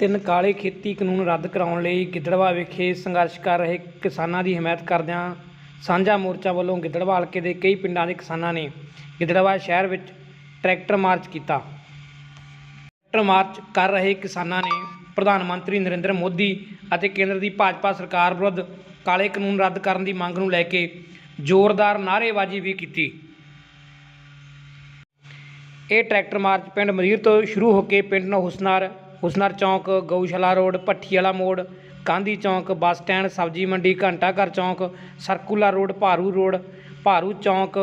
ਤਿੰਨ ਕਾਲੇ ਖੇਤੀ ਕਾਨੂੰਨ ਰੱਦ ਕਰਾਉਣ ਲਈ ਗਿੱਦੜਵਾ ਵਿਖੇ ਸੰਘਰਸ਼ ਕਰ ਰਹੇ ਕਿਸਾਨਾਂ ਦੀ ਹਮਾਇਤ ਕਰਦਿਆਂ ਸਾਂਝਾ ਮੋਰਚਾ ਵੱਲੋਂ ਗਿੱਦੜਵਾ ਹਲਕੇ ਦੇ ਕਈ ਪਿੰਡਾਂ ਦੇ ਕਿਸਾਨਾਂ ਨੇ ਗਿੱਦੜਵਾ ਸ਼ਹਿਰ ਵਿੱਚ ਟਰੈਕਟਰ ਮਾਰਚ ਕੀਤਾ। ਟਰੈਕਟਰ ਮਾਰਚ ਕਰ ਰਹੇ ਕਿਸਾਨਾਂ ਨੇ ਪ੍ਰਧਾਨ ਮੰਤਰੀ ਨਰਿੰਦਰ ਮੋਦੀ ਅਤੇ ਕੇਂਦਰ ਦੀ ਭਾਜਪਾ ਸਰਕਾਰ ਵਿਰੁੱਧ ਕਾਲੇ ਕਾਨੂੰਨ ਰੱਦ ਕਰਨ ਦੀ ਮੰਗ ਨੂੰ ਲੈ ਕੇ ਜ਼ੋਰਦਾਰ ਨਾਅਰੇਬਾਜ਼ੀ ਵੀ ਕੀਤੀ। ਇਹ ਟਰੈਕਟਰ ਮਾਰਚ ਪਿੰਡ ਮਰੀਰ ਤੋਂ ਸ਼ੁਰੂ ਹੋ ਕੇ ਪਿੰਡ ਹੁਸਨਾਰ ਹੁਸਨਾਰ ਚੌਂਕ, ਗਊਸ਼ਾਲਾ ਰੋਡ ਭੱਠੀ ਵਾਲਾ ਮੋੜ ਗਾਂਧੀ ਚੌਂਕ, ਬੱਸ ਸਟੈਂਡ, ਸਬਜ਼ੀ ਮੰਡੀ ਘੰਟਾ ਘਰ ਚੌਂਕ, ਸਰਕੂਲਾ ਰੋਡ, ਭਾਰੂ ਰੋਡ, ਭਾਰੂ ਚੌਂਕ,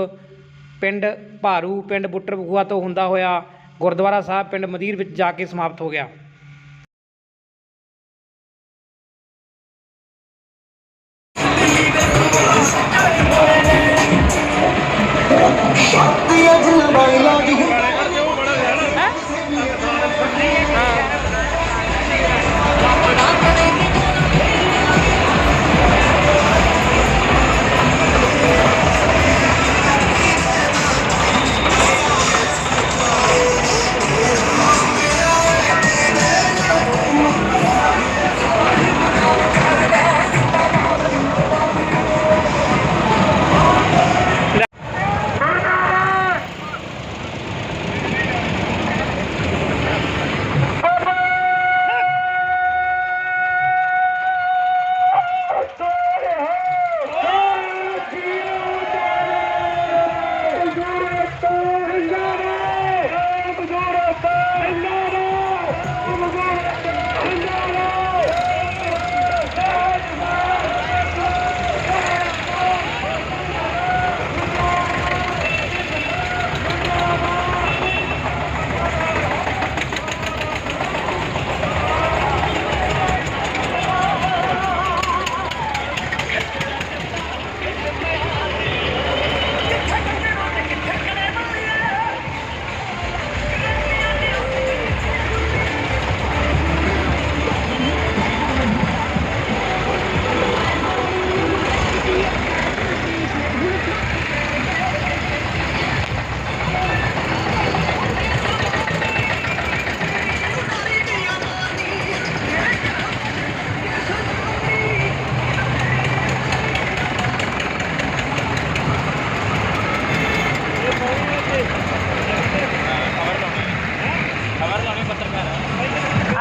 ਪਿੰਡ ਭਾਰੂ, ਪਿੰਡ ਬੁੱਟਰ ਬਖੂਆ ਤੋਂ ਹੁੰਦਾ ਹੋਇਆ ਗੁਰਦੁਆਰਾ ਸਾਹਿਬ, ਪਿੰਡ ਮਦੀਰ ਵਿੱਚ ਜਾ ਕੇ ਸਮਾਪਤ ਹੋ ਗਿਆ।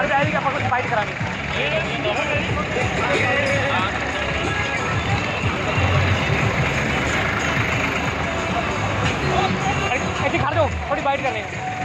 ਅੱਜ ਆਏਗੀ ਆਪਾਂ ਕੁਝ ਫਾਈਟ ਕਰਾਂਗੇ। ਇੱਥੇ ਖੜ ਜਾਓ ਥੋੜੀ ਬਾਈਟ ਕਰਨੀ ਹੈ